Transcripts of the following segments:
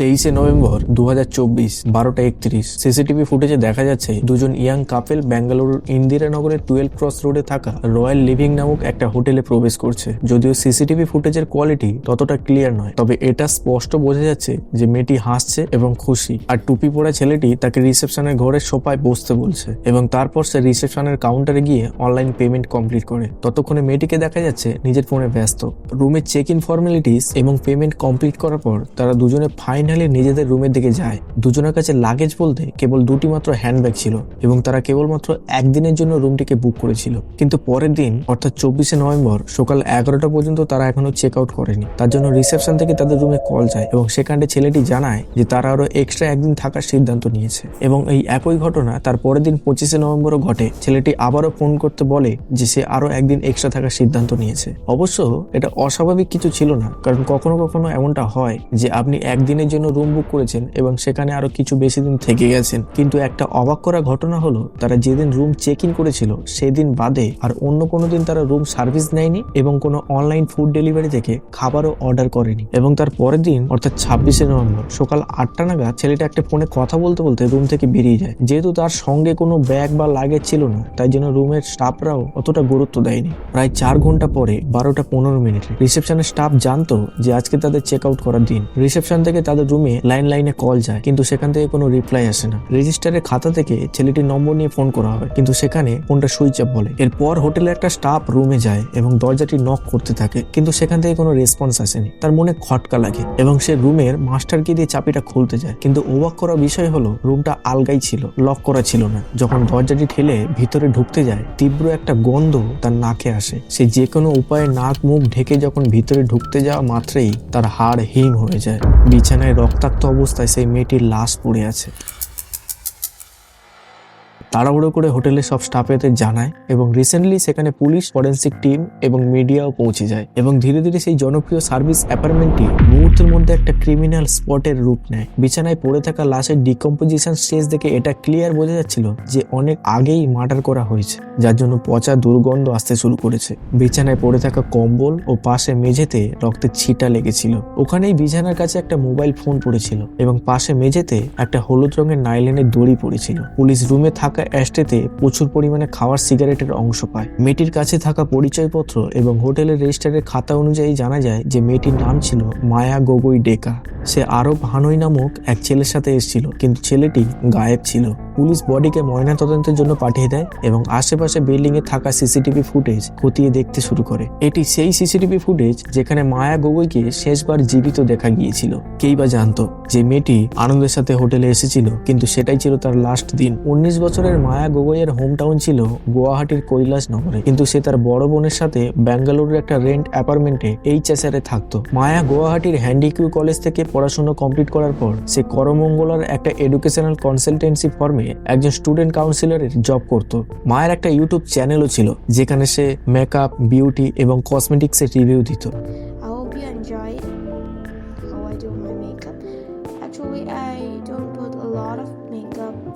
তেইশে নভেম্বর দু হাজার চব্বিশ, বারোটা একত্রিশ। সিসিটিভি ফুটেজে দেখা যাচ্ছে দুজন ইয়াং কাপেল বেঙ্গালুরুর ইন্দিরানগরের টুয়েলভ ক্রস রোডে থাকা রয়্যাল লিভিং নামক একটা হোটেলে প্রবেশ করছে। যদিও সিসিটিভি ফুটেজের কোয়ালিটি ততটা ক্লিয়ার নয়, তবে এটা স্পষ্ট বোঝা যাচ্ছে যে মেয়েটি হাসছে এবং খুশি। আর টুপি পরা ছেলেটি তাকে রিসেপশনের ঘরের সোফায় বসতে বলছে এবং তারপর সে রিসেপশনের কাউন্টারে গিয়ে অনলাইন পেমেন্ট কমপ্লিট করে। ততক্ষণে মেয়েটিকে দেখা যাচ্ছে নিজের ফোনে ব্যস্ত। রুমের চেক ইন ফর্মালিটিস এবং পেমেন্ট কমপ্লিট করার পর তারা দুজনে ফাইনালি নিজেদের রুমের দিকে যায়। দুজনের কাছে লাগেজ বলতে কেবল দুটি মাত্র হ্যান্ডব্যাগ ছিল এবং তারা কেবলমাত্র একদিনের জন্য রুমটিকে বুক করেছিল। কিন্তু পরের দিন, অর্থাৎ চব্বিশে নভেম্বর, সকাল এগারোটা পর্যন্ত তারা এখনও চেক আউট করেনি। তার জন্য রিসেপশন থেকে তাদের রুমে কল যায় এবং সেখানে ছেলেটি জানায় যে তারা আরও এক্সট্রা একদিন থাকার সিদ্ধান্ত নিয়েছে। এবং এই একই ঘটনা তার পরের দিন পঁচিশে নভেম্বরও ঘটে। ছেলেটি আবারও ফোন করতে বলে যে সে আরও একদিন এক্সট্রা থাকার সিদ্ধান্ত নিয়েছে। অবশ্য এটা অস্বাভাবিক কিছু ছিল না, কারণ কখনো কখনো এমনটা হয় যে আপনি একদিনের জন্য রুম বুক করেছেন এবং সেখানে আরও কিছু বেশি দিন থেকে গেছেন। কিন্তু একটা অবাক করা ঘটনা হলো, তারা যেদিন রুম চেক ইন করেছিল, সেদিন বাদে আর অন্য কোনো দিন তারা রুম সার্ভিস নেয়নি এবং কোনো অনলাইন ফুড ডেলিভারি থেকে খাবারও অর্ডার করেনি। এবং তার পরের দিন, অর্থাৎ ছাব্বিশে নভেম্বর, সকাল আটটা নাগাদ ছেলেটা একটা ফোনে কথা বলতে বলতে রুম থেকে বেরিয়ে যায়। যেহেতু তার সঙ্গে কোনো ব্যাগ বা লাগেজ ছিল না, তাই জন্য রুমের স্টাফরাও অতটা গুরুত্ব দেয়নি। প্রায় চার ঘণ্টা পরে, বারোটা পনেরো মিনিটে রিসেপশনের স্টাফ জানতো যে আজকে তাদের চেক আউট করার দিন। রিসেপশন থেকে তাদের রুমে লাইন লাইনে কল যায়, কিন্তু সেখান থেকে কোনো রিপ্লাই আসে না। রেজিস্টারের খাতা থেকে ছেলেটির নম্বর নিয়ে ফোন করা হয়, কিন্তু সেখানে ফোনটা সুইচ অফ বলে। এরপর হোটেলের একটা স্টাফ রুমে যায় এবং দরজাটি নক করতে থাকে, কিন্তু সেখান থেকে কোনো রেসপন্স আসেনি। তার মনে খটকা লাগে এবং সে রুমের মাস্টারকে দিয়ে চাপিটা খুলতে যায়। কিন্তু অবাক করা বিষয় হলো রুমটা আলগাই ছিল লক করা ছিল না। যখন দরজাটি ঠেলে ভিতরে ঢুকতে যায়, তীব্র একটা গন্ধ তার নাকে আসে। সে যে কোনো উপায়ে নাক মুখ ঢেকে যখন ভিতরে ঢুকতে যাওয়া মাত্রেই তার হাড় হিম হয়ে যায়। বিছানায় রক্তাক্ত অবস্থায় সেই মেয়েটির লাশ পড়ে আছে। তাড়াহুড়ো করে হোটেলের সব স্টাফেদের জানায় এবং রিসেন্টলি সেখানে পুলিশ ফরেন্সিক টিম এবং মিডিয়াও পৌঁছে যায় এবং ধীরে ধীরে সেই জনপ্রিয় সার্ভিস অ্যাপার্টমেন্টটি মুহূর্তের মধ্যে একটা ক্রিমিনাল স্পটের রূপ নেয়। বিছানায় পড়ে থাকা লাশের ডিকম্পোজিশন স্টেজ দেখে এটা ক্লিয়ার বোঝা যাচ্ছিল যে অনেক আগেই মার্ডার করা হয়েছে, যার জন্য পচা দুর্গন্ধ আসতে শুরু করেছে। বিছানায় পড়ে থাকা কম্বল ও পাশে মেঝেতে রক্তের ছিটা লেগেছিল। ওখানেই বিছানার কাছে একটা মোবাইল ফোন পড়েছিল এবং পাশে মেঝেতে একটা হলুদ রঙের নাইলেনের দড়ি পড়েছিল। পুলিশ রুমে থাকা অ্যাস্টেতে প্রচুর পরিমাণে খাওয়ার সিগারেটের অংশ পায়। মেয়েটির কাছে থাকা পরিচয়পত্র এবং হোটেলের রেজিস্টারের খাতা অনুযায়ী জানা যায় যে মেয়েটির নাম ছিল মায়া গগৈ ডেকা। সে আরব হানই নামক এক ছেলের সাথে এসেছিল, কিন্তু ছেলেটি গায়েব ছিল। পুলিশ বডিকে ময়না তদন্তের জন্য পাঠিয়ে দেয় এবং আশেপাশে বিল্ডিং এ থাকা সিসিটিভি ফুটেজ খতিয়ে দেখতে শুরু করে। এটি সেই সিসিটিভি ফুটেজ যেখানে মায়া গগৈকে শেষবার জীবিত দেখা গিয়েছিল। কেই বা জানতো যে মেয়েটি আনন্দের সাথে হোটেলে এসেছিল, কিন্তু সেটাই ছিল তার লাস্ট দিন। উনিশ বছরের মায়া গগৈয়ের হোম টাউন ছিল গুয়াহাটির কৈলাস নগরে কিন্তু সে তার বড় বোনের সাথে ব্যাঙ্গালোরের একটা রেন্ট অ্যাপার্টমেন্টে এইচএসআর এ থাকতো। মায়া গুয়াহাটির হ্যান্ডিকিউ কলেজ থেকে পড়াশোনা কমপ্লিট করার পর, সে করমঙ্গলার একটা এডুকেশনাল কনসালটেন্সি ফার্মে একজন স্টুডেন্ট কাউন্সিলরের জব করত। মায়ের একটা ইউটিউব চ্যানেলও ছিল, যেখানে সে মেকআপ বিউটি এবং কসমেটিক্সের রিভিউ দিত।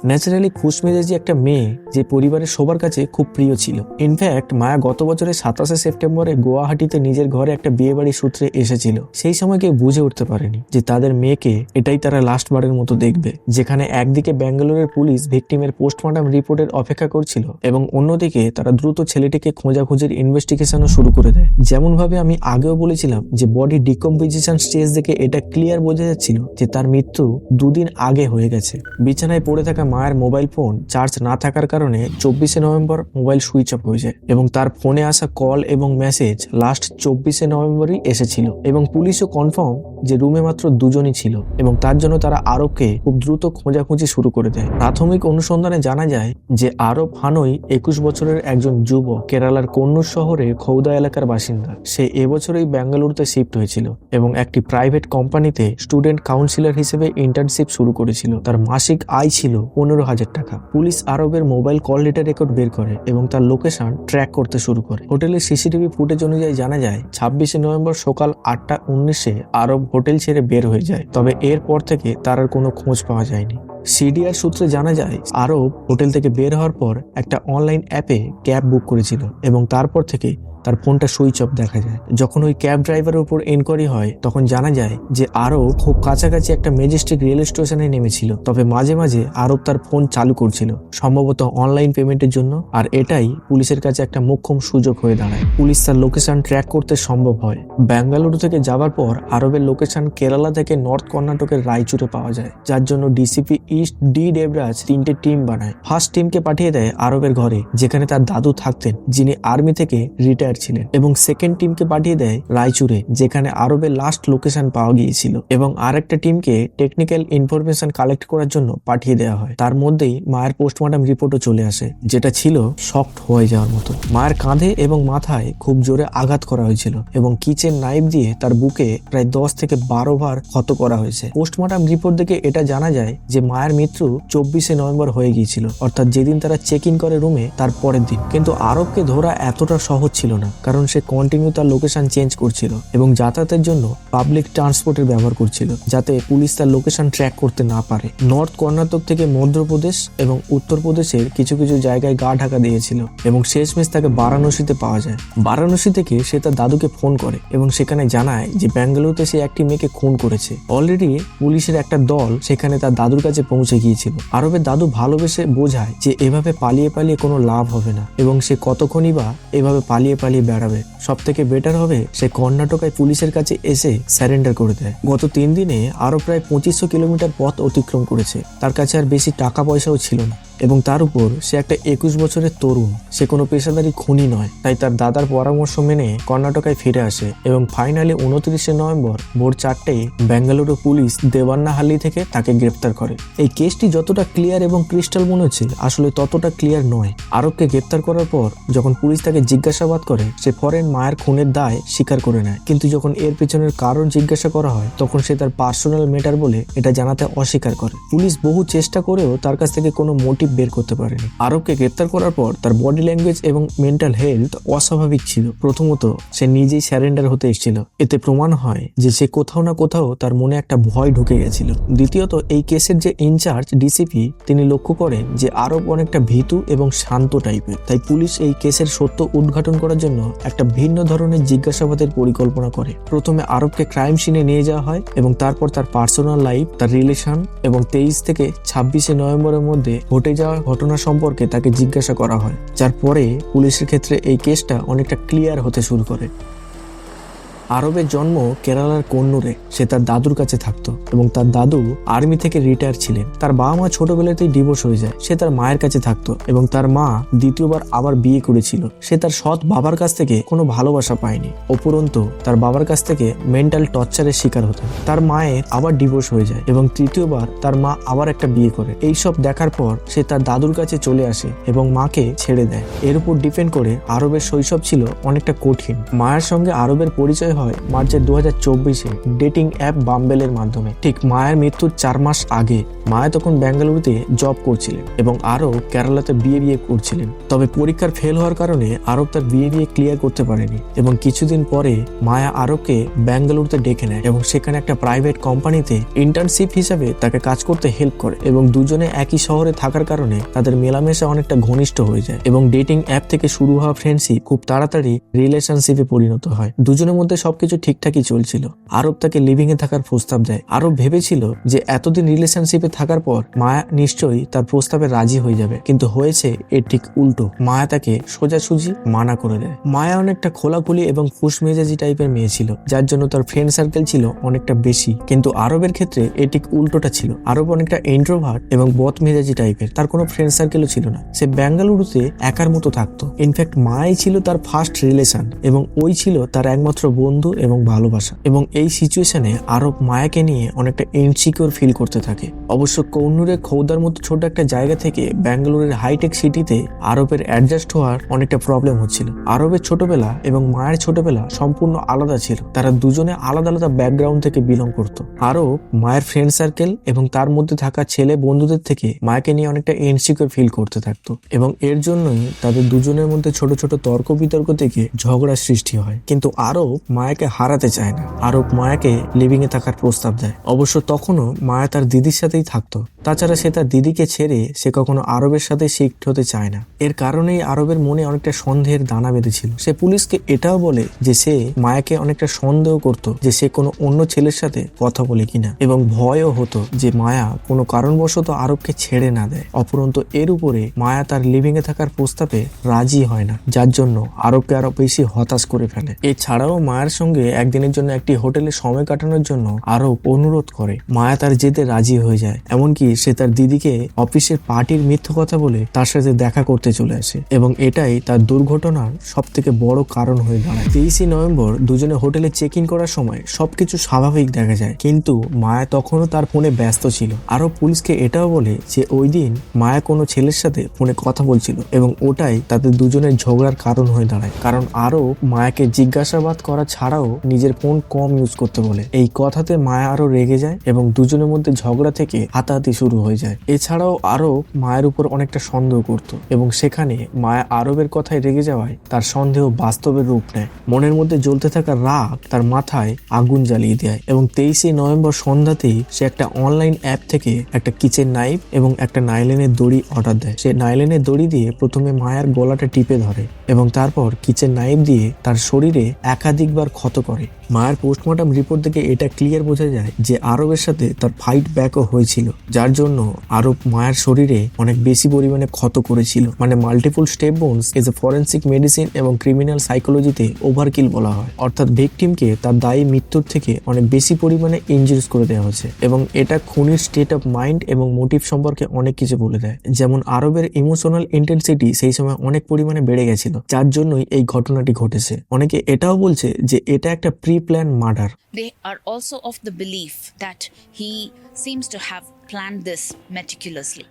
ন্যাচারালি খুশমেজাজি একটা মেয়ে যে পরিবারের সবার কাছে খুব প্রিয় ছিল। ইনফ্যাক্ট মায়া গত বছরের সাতাশে সেপ্টেম্বরে গুয়াহাটিতে নিজের ঘরে একটা বিয়ে বাড়ি সূত্রে এসেছিল। সেই সময় কেউ বুঝে উঠতে পারেনি যে তাদের মেয়েকে এটাই তারা লাস্ট বারের মতো দেখবে। যেখানে একদিকে ব্যাঙ্গালোরের পুলিশ ভিকটিমের পোস্টমর্টম রিপোর্টের অপেক্ষা করছিল এবং অন্যদিকে তারা দ্রুত ছেলেটিকে খোঁজাখুঁজির ইনভেস্টিগেশনও শুরু করে দেয়। যেমন ভাবে আমি আগেও বলেছিলাম যে বডি ডিকম্পোজিশন স্টেজ দেখে এটা ক্লিয়ার বোঝা যাচ্ছিল যে তার মৃত্যু দুদিন আগে হয়ে গেছে। বিছানায় পড়ে থাকা মায়ের মোবাইল ফোন চার্জ না থাকার কারণে চব্বিশে নভেম্বর মোবাইল সুইচ অফ হয়ে যায় এবং তার ফোনে আসা কল এবং মেসেজ লাস্ট চব্বিশে নভেম্বরই এসেছিল এবং পুলিশও কনফার্ম যে রুমে মাত্র দুজনই ছিল এবং তার জন্য তারা আরবকে খুব দ্রুত খোঁজাখুঁজি শুরু করে দেয়। প্রাথমিক অনুসন্ধানে জানা যায় যে আরব হানই একুশ বছরের একজন যুবক কেরালার কন্নুর শহরে খৌদা এলাকার বাসিন্দা। সে এবছরই বেঙ্গালুরুতে শিফট হয়েছিল এবং একটি প্রাইভেট কোম্পানিতে স্টুডেন্ট কাউন্সিলর হিসেবে ইন্টার্নশিপ শুরু করেছিল। তার মাসিক আয় ছিল পনেরো হাজার টাকা। পুলিশ আরবের মোবাইল কল ডেটা রেকর্ড বের করে এবং তার লোকেশন ট্র্যাক করতে শুরু করে। হোটেলের সিসিটিভি ফুটেজ অনুযায়ী জানা যায়, ছাব্বিশে নভেম্বর সকাল আটটা উনিশে আরব হোটেল ছেড়ে বের হয়ে যায়। তবে এরপর থেকে তার আর কোনো খোঁজ পাওয়া যায়নি। সিডিআর সূত্রে জানা যায়, আরব হোটেল থেকে বের হওয়ার পর একটা অনলাইন অ্যাপে ক্যাব বুক করেছিল এবং তারপর থেকে তার ফোনটা সুইচ অফ দেখা যায়। যখন ওই ক্যাব ড্রাইভারের উপর এনকোয়ারি হয়, তখন জানা যায় যে আরব খুব কাছাকাছি একটা মেজেস্টিক রেল স্টেশনে নেমেছিল। তবে মাঝে মাঝে আরব তার ফোন চালু করছিল, সম্ভবত অনলাইন পেমেন্টের জন্য। আর এটাই পুলিশের কাছে একটা মোক্ষম সুযোগ হয়ে দাঁড়ায়। পুলিশ তার লোকেশন ট্র্যাক করতে সম্ভব হয়। বেঙ্গালুরু থেকে যাওয়ার পর আরবের লোকেশন কেরালা থেকে নর্থ কর্ণাটকের রায়চুরে পাওয়া যায়, যার জন্য ডিসিপি ইস্ট ডি দেবরাজ তিনটে টিম বানায়। ফার্স্ট টিমকে পাঠিয়ে দেয় আরবের ঘরে, যেখানে তার দাদু থাকতেন, যিনি আর্মি থেকে রিটায়ার ছিলেন এবং সেকেন্ড টিমকে পাঠিয়ে দেয় রায়চুরে, যেখানে আরবের লাস্ট লোকেশন পাওয়া গিয়েছিল এবং আরেকটা টিমকে টেকনিক্যাল ইনফরমেশন কালেক্ট করার জন্য পাঠিয়ে দেওয়া হয়। তার মধ্যেই মায়ের পোস্টমর্টম রিপোর্টও চলে আসে, যেটা ছিল শক্ট হয়ে যাওয়ার মতো। মায়ের কাঁধে এবং মাথায় খুব জোরে আঘাত করা হয়েছিল এবং কিচেন নাইফ দিয়ে তার বুকে প্রায় দশ থেকে বারো বার ক্ষত করা হয়েছে। পোস্টমর্টম রিপোর্ট দেখে এটা জানা যায় যে মায়ের মৃত্যু চব্বিশে নভেম্বর হয়ে গিয়েছিল, অর্থাৎ যেদিন তারা চেক ইন করে রুমে তার পরের দিন। কিন্তু আরবকে ধরা এতটা সহজ ছিল না, কারণ সে কন্টিনিউ তার লোকেশন চেঞ্জ করছিল এবং যাতায়াতের জন্য পাবলিক ট্রান্সপোর্টের ব্যবহার করছিল, যাতে পুলিশ তার লোকেশন ট্র্যাক করতে না পারে। নর্থ কর্ণাটক থেকে মধ্যপ্রদেশ এবং উত্তরপ্রদেশের কিছু কিছু জায়গায় গা ঢাকা দিয়েছিল এবং শেষমেশ তাকে বারাণসীতে পাওয়া যায়। বারাণসী থেকে সে তার দাদুকে ফোন করে এবং সেখানে জানায় যে ব্যাঙ্গালুরুতে সে একটি মেয়েকে খুন করেছে। অলরেডি পুলিশের একটা দল সেখানে তার দাদুর কাছে পৌঁছে গিয়েছিল। আরবের দাদু ভালোবেসে বোঝায় যে এভাবে পালিয়ে পালিয়ে কোনো লাভ হবে না এবং সে কতক্ষণই বা এভাবে পালিয়ে পালিয়ে বেড়াবে। সব থেকে বেটার হবে, সে কর্ণাটকায় পুলিশের কাছে এসে স্যারেন্ডার করে দেয়। গত তিন দিনে আরও প্রায় পঁচিশশো কিলোমিটার পথ অতিক্রম করেছে। তার কাছে আর বেশি টাকা পয়সাও ছিল না। এবং তার উপর সে একটা একুশ বছরের তরুণ, সে কোনো পেশাদারি খুনি নয়। তাই তার দাদার পরামর্শ মেনে কর্ণাটকায় ফিরে আসে এবং ফাইনালি উনত্রিশে নভেম্বর ভোর চারটেয় বেঙ্গালুরু পুলিশ দেবান্নাহাল্লি থেকে তাকে গ্রেপ্তার করে। এই কেসটি যতটা ক্লিয়ার এবং ক্রিস্টাল মনে হচ্ছে, আসলে ততটা ক্লিয়ার নয়। আরবকে গ্রেপ্তার করার পর যখন পুলিশ তাকে জিজ্ঞাসাবাদ করে, সে ফরেন মায়ের খুনের দায় স্বীকার করে নেয়। কিন্তু যখন এর পেছনের কারণ জিজ্ঞাসা করা হয়, তখন সে তার পার্সোনাল ম্যাটার বলে এটা জানাতে অস্বীকার করে। পুলিশ বহু চেষ্টা করেও তার কাছ থেকে কোনো মোটিভ বের করতে পারেনি। আরবকে গ্রেপ্তার করার পর তার বডি ল্যাঙ্গুয়েজ এবং মেন্টাল হেলথ অস্বাভাবিক ছিল। প্রথমত, সে নিজেই স্যারেন্ডার হতে এসেছিল। এতে প্রমাণ হয় যে সে কোথাও না কোথাও তার মনে একটা ভয় ঢুকে গেছিল। দ্বিতীয়ত, এই কেসের যে ইনচার্জ ডিসিপি তিনি লক্ষ্য করেন যে আরব অনেকটা ভীতু এবং শান্ত টাইপের তাই পুলিশ এই কেসের সত্য উদ্ঘাটন করার জন্য একটা ভিন্ন ধরনের জিজ্ঞাসাবাদের পরিকল্পনা করে। প্রথমে আরবকে ক্রাইম সিনে নিয়ে যাওয়া হয় এবং তারপর তার পার্সোনাল লাইফ তার রিলেশন এবং তেইশ থেকে ছাব্বিশে নভেম্বরের মধ্যে ঘটে যাওয়া ঘটনা সম্পর্কে তাকে জিজ্ঞাসা করা হয়, যার পরে পুলিশের ক্ষেত্রে এই কেসটা অনেকটা ক্লিয়ার হতে শুরু করে। আরবের জন্ম কেরালার কন্নুরে সে তার দাদুর কাছে থাকতো এবং তার দাদু আর্মি থেকে রিটায়ার ছিলেন। তার বাবা মা ছোটবেলাতেই ডিভোর্স হয়ে যায়। সে তার মায়ের কাছে থাকতো এবং তার মা দ্বিতীয়বার আবার বিয়ে করেছিল। সে তার সৎ বাবার কাছ থেকে কোনো ভালোবাসা পায়নি। উপরন্তু, তার বাবার কাছ থেকে মেন্টাল টর্চারের শিকার হতো। তার মায়ের আবার ডিভোর্স হয়ে যায় এবং তৃতীয়বার তার মা আবার একটা বিয়ে করে। এই সব দেখার পর সে তার দাদুর কাছে চলে আসে এবং মাকে ছেড়ে দেয়। এর উপর ডিপেন্ড করে আরবের শৈশব ছিল অনেকটা কঠিন। মায়ের সঙ্গে আরবের পরিচয় হয় মার্চের দু হাজার চব্বিশে ডেটিং অ্যাপ বাম্বেলের মাধ্যমে। ঠিক মায়ের মৃত্যুর চার মাস আগে মায়া তখন বেঙ্গালুরুতে জব করছিলেন এবং আরও কেরালাতে বিয়ে বিয়ে করছিলেন। তবে পরীক্ষার ফেল হওয়ার কারণে আরব তার বিয়ে বিয়ে ক্লিয়ার করতে পারেনি এবং কিছুদিন পরে মায়া আরবকে বেঙ্গালুরুতে ডেকে নেয় এবং সেখানে একটা প্রাইভেট কোম্পানিতে ইন্টার্নশিপ হিসাবে তাকে কাজ করতে হেল্প করে এবং দুজনে একই শহরে থাকার কারণে তাদের মেলামেশা অনেকটা ঘনিষ্ঠ হয়ে যায় এবং ডেটিং অ্যাপ থেকে শুরু হওয়া ফ্রেন্ডশিপ খুব তাড়াতাড়ি রিলেশনশিপে পরিণত হয়। দুজনের মধ্যে সবকিছু ঠিকঠাকই চলছিল। আরব তাকে লিভিং এ থাকার প্রস্তাব দেয়। আরব ভেবেছিল যে এতদিন রিলেশনশিপে থাকার পর মায়া নিশ্চয়ই তার প্রস্তাবে রাজি হয়ে যাবে। কিন্তু হয়েছে এর ঠিক উল্টো। মায়া তাকে সোজাসুজি মানা করে দেয়। মায়া অনেকটা খোলাখুলি এবং ফুস মেজাজি টাইপের মেয়ে ছিল, যার জন্য তার ফ্রেন্ড সার্কেল ছিল অনেকটা বেশি। কিন্তু আরবের ক্ষেত্রে এ ঠিক উল্টোটা ছিল। আরব অনেকটা ইন্ট্রোভার্ট এবং বদ মেজাজি টাইপের তার কোনো ফ্রেন্ড সার্কেলও ছিল না। সে বেঙ্গালুরুতে একার মতো থাকতো। ইনফ্যাক্ট মাই ছিল তার ফার্স্ট রিলেশন এবং ওই ছিল তার একমাত্র বন্ধু এবং ভালোবাসা। এবং এই সিচুয়েশনে আরব মায়াকে নিয়ে অনেকটা ইনসিকিউর ফিল করতে থাকে। অবশ্য কৌন্নুরের খৌদার মতো ছোট একটা জায়গা থেকে ব্যাঙ্গালোরের হাইটেক সিটিতে আরবের অ্যাডজাস্ট হওয়ার অনেকটা প্রবলেম হচ্ছিল। আরবের ছোটবেলা এবং মায়ের ছোটবেলা সম্পূর্ণ আলাদা ছিল। তারা দুজনে আলাদা আলাদা ব্যাকগ্রাউন্ড থেকে বিলং করত। আরব মায়ের ফ্রেন্ড সার্কেল এবং তার মধ্যে থাকা ছেলে বন্ধুদের থেকে মায়াকে নিয়ে অনেকটা ইনসিকিউর ফিল করতে থাকতো। এবং এর জন্যই তাদের দুজনের মধ্যে ছোট ছোট তর্ক বিতর্ক থেকে ঝগড়া সৃষ্টি হয়। কিন্তু আরব মায়াকে হারাতে চায় না। আরব মায়াকে লিভিং এ থাকার প্রস্তাব দেয়। অবশ্য তখনও মায়া তার দিদির সাথেই থাকতো। তাছাড়া সে তার দিদিকে ছেড়ে সে কখনো আরবের সাথে শিফট হতে চায় না। এর কারণেই আরবের মনে অনেকটা সন্দেহের দানা বেঁধেছিল। সে পুলিশকে এটাও বলে যে সে মায়াকে অনেকটা সন্দেহ করত যে সে কোনো অন্য ছেলের সাথে কথা বলে কিনা। এবং ভয়ও হতো যে মায়া কোনো কারণবশত আরবকে ছেড়ে না দেয়। অপরন্ত এর উপরে মায়া তার লিভিং এ থাকার প্রস্তাবে রাজি হয় না। যার জন্য আরবকে আরও বেশি হতাশ করে ফেলে। এছাড়াও মায়ের সঙ্গে একদিনের জন্য একটি হোটেলে সময় কাটানোর জন্য আরব অনুরোধ করে। মায়া তার যেতে রাজি হয়ে যায়, এমনকি সে তার দিদিকে অফিসের পার্টির মিথ্যে কথা বলে তার সাথে দেখা করতে চলে আসে, এবং এটাই তার দুর্ঘটনার সব থেকে বড় কারণ হয়ে দাঁড়ায়। তেইশে নভেম্বর দুজনে হোটেলে চেক ইন করার সময় সবকিছু স্বাভাবিক দেখা যায়, কিন্তু মায়া তখনও তার ফোনে ব্যস্ত ছিল। আরও পুলিশকে এটাও বলে যে ওই দিন মায়া কোনো ছেলের সাথে ফোনে কথা বলছিল, এবং ওটাই তাদের দুজনের ঝগড়ার কারণ হয়ে দাঁড়ায়। কারণ আরও মায়াকে জিজ্ঞাসাবাদ করা ছাড়াও নিজের ফোন কম ইউজ করতে বলে। এই কথাতে মায়া আরও রেগে যায় এবং দুজনের মধ্যে ঝগড়া থেকে হাতাহাতি শুরু হয়ে যায়। এছাড়াও আরও মায়ের উপর অনেকটা সন্দেহ করত এবং সেখানে মায়া আরবের কথায় রেগে যাওয়ায় তার সন্দেহ বাস্তবের রূপ নেয়। মনের মধ্যে জ্বলতে থাকা রাগ তার মাথায় আগুন জ্বালিয়ে দেয় এবং তেইশে নভেম্বর সন্ধ্যাতেই সে একটা অনলাইন অ্যাপ থেকে একটা কিচেন নাইফ এবং একটা নাইলেনের দড়ি অর্ডার দেয়। সে নাইলেনের দড়ি দিয়ে প্রথমে মায়ের গলাটা টিপে ধরে এবং তারপর কিচেন নাইফ দিয়ে তার শরীরে একাধিকবার ক্ষত করে। মায়ের পোস্টমর্টম রিপোর্ট থেকে এটা ক্লিয়ার বোঝা যায় যে আরবের সাথে তার ফাইট ব্যাকও হয়েছিল, যার জন্য আরব মায়ের শরীরে অনেক বেশি পরিমাণে ক্ষত করেছিল। মানে মাল্টিপল স্টেপ বোনস ইজ এ ফরেন্সিক মেডিসিন এবং ক্রিমিনাল সাইকোলজিতে ওভারকিল বলা হয়। অর্থাৎ ভিকটিমকে তার দায়ী মৃত্যুর থেকে অনেক বেশি পরিমাণে ইনজুরিস করে দেওয়া হয়েছে এবং এটা খুনির স্টেট অফ মাইন্ড এবং মোটিভ সম্পর্কে অনেক কিছু বলে দেয়। যেমন আরবের ইমোশনাল ইন্টেন্সিটি সেই সময় অনেক পরিমাণে বেড়ে গেছিল, যার জন্যই এই ঘটনাটি ঘটেছে। অনেকে এটাও বলছে যে এটা একটা pre plan murder They are also of the belief that he seems to have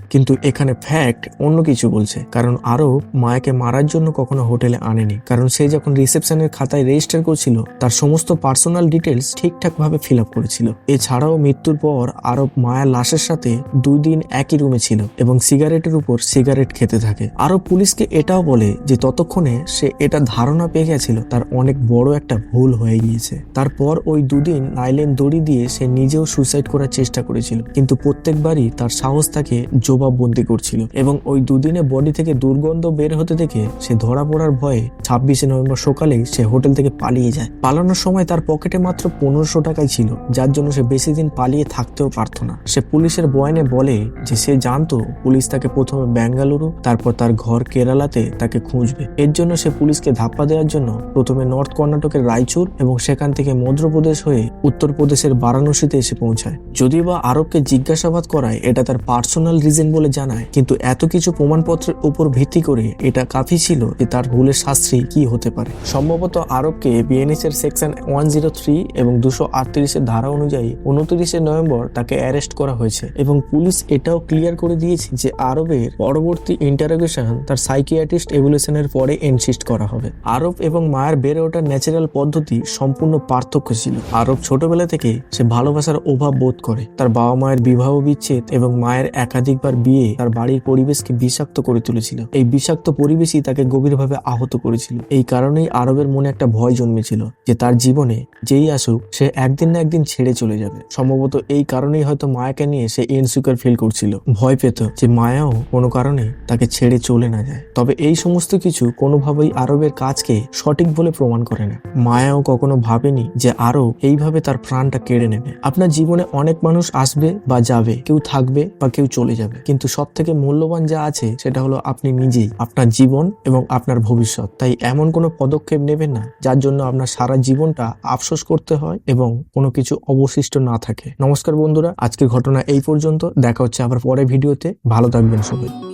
কিন্তু এখানে ফ্যাক্ট অন্য কিছু বলছে, কারণ আরও মায়াকে মারার জন্য কখনো হোটেলে আনেনি। কারণ সে যখন রিসেপশনের খাতায় রেজিস্টার করছিল, তার সমস্ত পার্সোনাল ডিটেলস ঠিকঠাক ভাবে ফিল আপ করেছিল। এছাড়াও মৃত্যুর পর আরব মায়ার লাশের সাথে দুই দিন একই রুমে ছিল এবং সিগারেটের উপর সিগারেট খেতে থাকে। আরও পুলিশকে এটাও বলে যে ততক্ষণে সে এটা ধারণা পেয়ে গেছিল, তার অনেক বড় একটা ভুল হয়ে গিয়েছে। তারপর ওই দুদিন নাইলেন দড়ি দিয়ে সে নিজেও সুইসাইড করার চেষ্টা করেছিল। কিন্তু প্রত্যেকবারই তার সাহস তাকে জবাববন্দি করছিল এবং ওই দুদিনে বডি থেকে দুর্গন্ধ বের হতে দেখে সে ধরা পড়ার ভয়ে ছাব্বিশে নভেম্বর সকালেই সে হোটেল থেকে পালিয়ে যায়। পালানোর সময় তার পকেটে মাত্র পনেরোশো টাকাই ছিল, যার জন্য সে বেশি দিন পালিয়ে থাকতেও পারতো না। সে পুলিশের বয়ানে বলে যে সে জানতো পুলিশ তাকে প্রথমে বেঙ্গালুরু তারপর তার ঘর কেরালাতে তাকে খুঁজবে। এর জন্য সে পুলিশকে ধাপ্পা দেওয়ার জন্য প্রথমে নর্থ কর্ণাটকের রায়চুর এবং সেখান থেকে মধ্যপ্রদেশ হয়ে উত্তরপ্রদেশের বারাণসীতে এসে পৌঁছায়। যদিও বা আরবকে জিজ্ঞাসাবাদ করায়, এটা তার পার্সোনাল রিজন বলে জানায়। কিন্তু এত কিছু প্রমাণপত্রের উপর ভিত্তি করে এটা কাফি ছিল যে তার ভুলের শাস্তি কি হতে পারে। সম্ভবত আরবকে বিএনএস এর সেকশন ওয়ান জিরো থ্রি এবং দুশো আটত্রিশের ধারা অনুযায়ী উনত্রিশে নভেম্বর তাকে অ্যারেস্ট করা হয়েছে এবং পুলিশ এটাও ক্লিয়ার করে দিয়েছে যে আরবের পরবর্তী ইন্টারোগেশন তার সাইকিয়াট্রিস্ট এভুলেশনের পরে এনসিস্ট করা হবে। আরব এবং মায়ের বেড়ে ওঠার ন্যাচারাল পদ্ধতি সম্পূর্ণ পার্থক্য ছিল। আরব ছোটবেলা থেকে সে ভালোবাসার অভাব বোধ করে। তার বাবা মায়ের বিবাহ বিচ্ছেদ এবং মায়ের একাধিকবার বিয়ে তার বাড়ির পরিবেশকে বিষাক্ত করে তুলেছিল। এই বিষাক্ত পরিবেশই তাকে গভীরভাবে আহত করেছিল। এই কারণেই আরবের মনে একটা ভয় জন্মেছিল যে তার জীবনে যেই আসুক, সে একদিন না একদিন ছেড়ে চলে যাবে। সম্ভবত এই কারণেই হয়তো মায়াকে নিয়ে সে ইনসিকিউর ফিল করছিল। ভয় পেত যে মায়াও কোনো কারণে তাকে ছেড়ে চলে না যায়। তবে এই সমস্ত কিছু কোনোভাবেই আরবের কাজকে সঠিক বলে প্রমাণ করে না। মায়াও কখনো ভাবেনি যে আরব এইভাবে তার প্রাণটা কেড়ে নেবে। আপনার জীবনে অনেক মানুষ আসবে বা যাবে, কেউ থাকবে বা কেউ চলে যাবে। কিন্তু সব থেকে মূল্যবান যা আছে, সেটা হলো আপনি নিজেই, আপনার জীবন এবং আপনার ভবিষ্যৎ। তাই এমন কোনো পদক্ষেপ নেবেন না, যার জন্য আপনার সারা জীবনটা আফসোস করতে হয় এবং কোনো কিছু অবশিষ্ট না থাকে। নমস্কার বন্ধুরা, আজকের ঘটনা এই পর্যন্ত। দেখা হচ্ছে আবার পরে ভিডিওতে। ভালো থাকবেন সবাই।